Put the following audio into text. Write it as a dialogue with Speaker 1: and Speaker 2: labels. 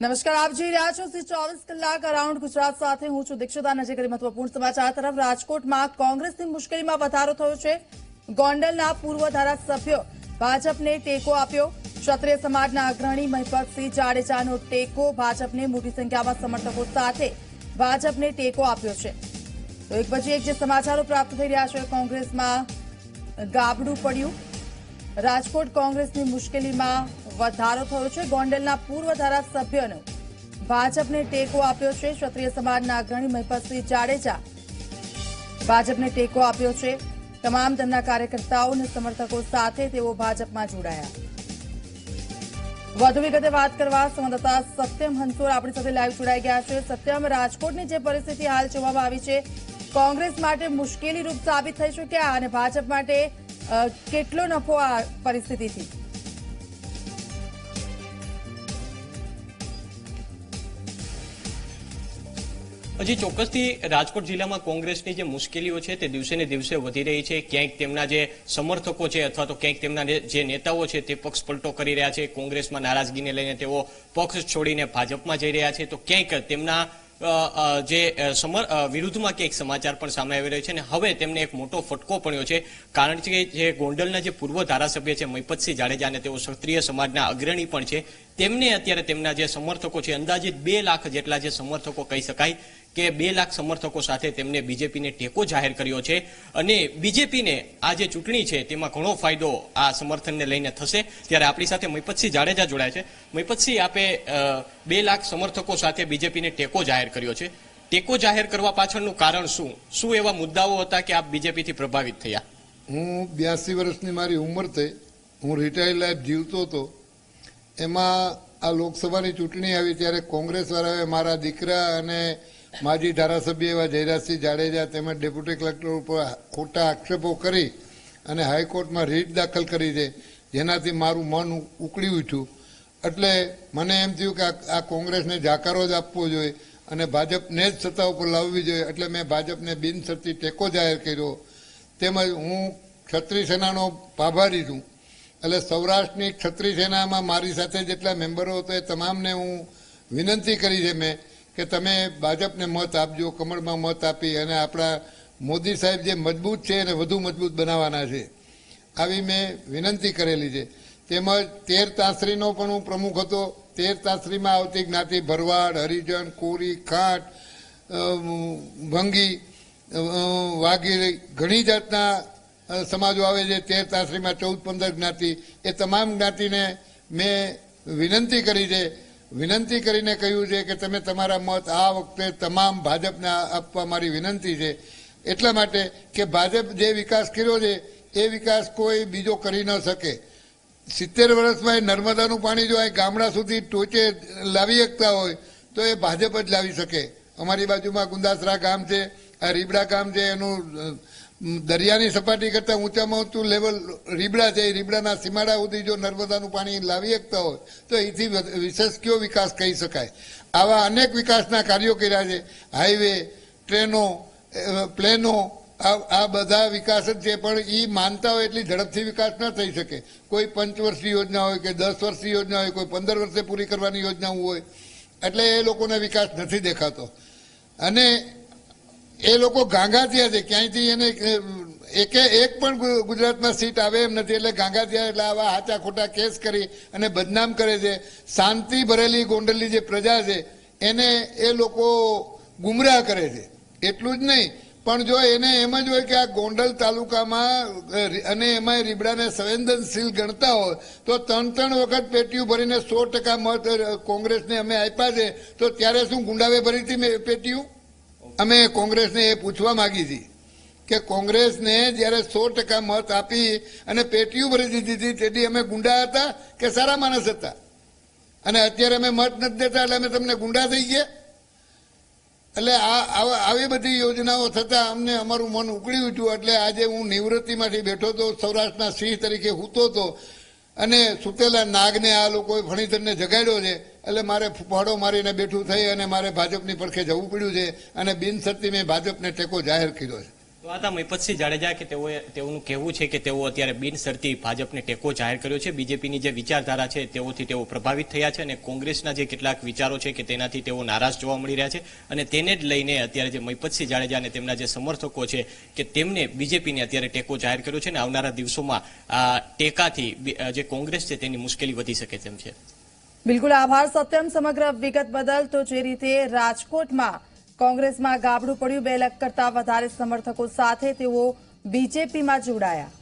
Speaker 1: નમસ્કાર, આપ જોઈ રહ્યા છો શ્રી ચોવીસ કલાક અરાઉન્ડ ગુજરાત સાથે. હું છું દીક્ષિતા નજર કરી મહત્વપૂર્ણ સમાચાર તરફ રાજકોટમાં કોંગ્રેસની મુશ્કેલીમાં વધારો થયો છે. ગોંડલના પૂર્વ ધારાસભ્યો ભાજપને ટેકો આપ્યો. ક્ષત્રિય સમાજના અગ્રણી મહિપતસિંહ જાડેજાનો ટેકો ભાજપને મોટી સંખ્યામાં સમર્થકો સાથે ભાજપને ટેકો આપ્યો છે. તો એક પછી એક જે સમાચારો પ્રાપ્ત થઈ રહ્યા છે, કોંગ્રેસમાં ગાબડું પડ્યું. રાજકોટ કોંગ્રેસની મુશ્કેલીમાં વધારો થયો છે. ગોંડલના પૂર્વ ધારાસભ્યનો ભાજપને ટેકો આપ્યો છે. ક્ષત્રિય સમાજના અગ્રણી મહિપતસિંહ જાડેજા ભાજપને ટેકો આપ્યો છે. તમામ તેમના કાર્યકર્તાઓ અને સમર્થકો સાથે તેઓ ભાજપમાં જોડાયા. વધુ વિગતે વાત કરવા સંવાદદાતા સત્યમ હંસોર આપણી સાથે લાઈવ જોડાઈ ગયા છે. સત્યમ, રાજકોટની જે પરિસ્થિતિ હાલ જોવામાં આવી છે, કોંગ્રેસ માટે મુશ્કેલી રૂપ સાબિત થઈ ચુક્યા અને ભાજપ માટે કેટલો નફો આ પરિસ્થિતિથી?
Speaker 2: હજી ચોક્કસથી રાજકોટ જિલ્લામાં કોંગ્રેસની જે મુશ્કેલીઓ છે તે દિવસે ને દિવસે વધી રહી છે. ક્યાંક તેમના જે સમર્થકો છે અથવા તો ક્યાંક તેમના જે નેતાઓ છે તે પક્ષ પલટો કરી રહ્યા છે. કોંગ્રેસમાં નારાજગીને લઈને તેઓ પક્ષ છોડીને ભાજપમાં જઈ રહ્યા છે. તો ક્યાંક તેમના જે સમર વિરુદ્ધમાં ક્યાંક સમાચાર પણ સામે આવી રહ્યો છે અને હવે તેમને એક મોટો ફટકો પડ્યો છે. કારણ કે જે ગોંડલના જે પૂર્વ ધારાસભ્ય છે મહિપતસિંહ જાડેજા અને તેઓ ક્ષત્રિય સમાજના અગ્રણી પણ છે. તેમને અત્યારે તેમના જે સમર્થકો છે, અંદાજિત બે લાખ જેટલા જે સમર્થકો કહી શકાય. કે બે લાખ સમર્થકો સાથે તેમને બીજેપીને ટેકો જાહેર કર્યો છે અને બીજેપીને આ જે ચૂંટણી છે તેમાં ઘણો ફાયદો આ સમર્થનને લઈને થશે. ત્યારે આપણી સાથે મહિપતસિંહ જાડેજા જોડાય છે. મહિપતસિંહ, આપે બે લાખ સમર્થકો સાથે બીજેપીને ટેકો જાહેર કર્યો છે. ટેકો જાહેર કરવા પાછળનું કારણ શું? શું એવા મુદ્દાઓ હતા કે આપ બીજેપીથી પ્રભાવિત થયા?
Speaker 3: હું બ્યાસી વર્ષની મારી ઉંમર થઈ. હું રિટાયર્ડ લાઈફ જીવતો હતો. એમાં આ લોકસભાની ચૂંટણી આવી ત્યારે કોંગ્રેસવાળાએ મારા દીકરા અને માજી ધારાસભ્ય એવા જયરાજસિંહ જાડેજા તેમજ ડેપ્યુટી કલેક્ટર ઉપર ખોટા આક્ષેપો કરી અને હાઈકોર્ટમાં રીટ દાખલ કરી છે, જેનાથી મારું મન ઉકળી ઉઠ્યું. એટલે મને એમ થયું કે આ- કોંગ્રેસને જાકારો જ આપવો જોઈએ અને ભાજપને જ સત્તા ઉપર લાવવી જોઈએ. એટલે મેં ભાજપને બિનસરતી ટેકો જાહેર કર્યો. તેમજ હું ક્ષત્રિય સેનાનો આભારી છું. એટલે સૌરાષ્ટ્રની ક્ષત્રિય સેનામાં મારી સાથે જેટલા મેમ્બરો હતા એ તમામને હું વિનંતી કરી છે મેં કે તમે ભાજપને મત આપજો, કમળમાં મત આપી અને આપણા મોદી સાહેબ જે મજબૂત છે એને વધુ મજબૂત બનાવવાના છે. આવી મેં વિનંતી કરેલી છે. તેમજ તેર તાસરીનો પણ હું પ્રમુખ હતો. તેર તાસરીમાં આવતી જ્ઞાતિ ભરવાડ, હરિજન, કોરી, ખાટ ભંગી વાઘેરી ઘણી જાતના સમાજો આવે છે, તેર તાસરીમાં ચૌદ, પંદર જ્ઞાતિ. એ તમામ જ્ઞાતિને મેં વિનંતી કરી છે. વિનંતી કરીને કહ્યું છે કે તમે તમારા મત આ વખતે તમામ ભાજપને આપવા મારી વિનંતી છે. એટલા માટે કે ભાજપ જે વિકાસ કર્યો છે, એ વિકાસ કોઈ બીજો કરી ન શકે. સિત્તેર વર્ષમાં એ નર્મદાનું પાણી જો અહીં ગામડા સુધી ટોચે લાવી શકતા હોય, તો એ ભાજપ જ લાવી શકે. અમારી બાજુમાં ગુંદાસરા ગામ છે, આ રીબડા ગામ છે, એનું દરિયાની સપાટી કરતાં ઊંચામાં ઊંચું લેવલ રીબડા છે રીબડાના સીમાડા સુધી જો નર્મદાનું પાણી લાવી શકતા હોય, તો એથી વિશેષ કયો વિકાસ કહી શકાય? આવા અનેક વિકાસના કાર્યો કર્યા છે. હાઈવે, ટ્રેનો પ્લેનો, આ બધા વિકાસ જ છે, પણ એ માનતા હોય એટલી ઝડપથી વિકાસ ન થઈ શકે. કોઈ પંચવર્ષીય યોજના હોય કે દસ વર્ષની યોજના હોય, કોઈ પંદર વર્ષે પૂરી કરવાની યોજનાઓ હોય, એટલે એ લોકોને વિકાસ નથી દેખાતો. અને એ લોકો ગાંગા છે. ક્યાંયથી એને એકે, એક પણ ગુજરાતમાં સીટ આવે એમ નથી. એટલે ગાંગા થયા એટલે આવા હાચા ખોટા કેસ કરી અને બદનામ કરે છે. શાંતિ ભરેલી ગોંડલની જે પ્રજા છે, એને એ લોકો ગુમરાહ કરે છે. એટલું જ નહીં. પણ જો એને એમ જ હોય કે આ ગોંડલ તાલુકામાં અને એમાં રીબડાને સંવેદનશીલ ગણતા હોય, તો ત્રણ ત્રણ વખત પેટીયું ભરીને સો ટકા મત કોંગ્રેસને અમે આપ્યા છે, તો ત્યારે શું ગુંડાવે ભરી હતી મેં પેટીઓ અમે કોંગ્રેસને એ પૂછવા માગી હતી કે કોંગ્રેસને જ્યારે સો ટકા મત આપી અને પેટીઓ ભરી દીધી હતી, તેથી અમે ગુંડા હતા કે સારા માણસ હતા? અને અત્યારે અમે મત નથી દેતા એટલે અમે તમને ગુંડા થઈ ગયા? એટલે આ આવી બધી યોજનાઓ થતાં અમને અમારું મન ઉકળી ઉઠ્યું. એટલે આજે હું નિવૃત્તિમાંથી બેઠો હતો સૌરાષ્ટ્રના સિંહ તરીકે હૂતો હતો. અને સુતેલા નાગને આ લોકોએ ફણીધરને જગાડ્યો છે, એટલે મારે ફાળો મારીને બેઠું થઈ અને મારે ભાજપની પડખે જવું પડ્યું છે અને બિનશરતી મેં ભાજપને ટેકો જાહેર કર્યો છે.
Speaker 2: હતા મહિપતસિંહ જાડેજા કે તેઓ તેઓનું કહેવું છે કે તેઓ અત્યારે બિનશરતી ભાજપને ટેકો જાહેર કર્યો છે. બીજેપીની જે વિચારધારા છે તેઓથી તેઓ પ્રભાવિત થયા છે અને કોંગ્રેસના જે કેટલાક વિચારો છે કે તેનાથી તેઓ નારાજ જોવા મળી રહ્યા છે. અને તેને જ લઈને અત્યારે જે મહિપતસિંહ જાડેજા અને તેમના જે સમર્થકો છે કે તેમને બીજેપીને અત્યારે ટેકો જાહેર કર્યો છે અને આવનારા દિવસોમાં આ ટેકાથી જે કોંગ્રેસ છે તેની મુશ્કેલી વધી શકે તેમ છે.
Speaker 1: બિલકુલ આભાર સત્યમ. સમગ્ર વિગત બદલ તો જે રીતે રાજકોટમાં કોંગ્રેસમાં ગાબડું પડ્યું બે લાખ કરતા વધારે સમર્થકો સાથે તેઓ બીજેપીમાં જોડાયા.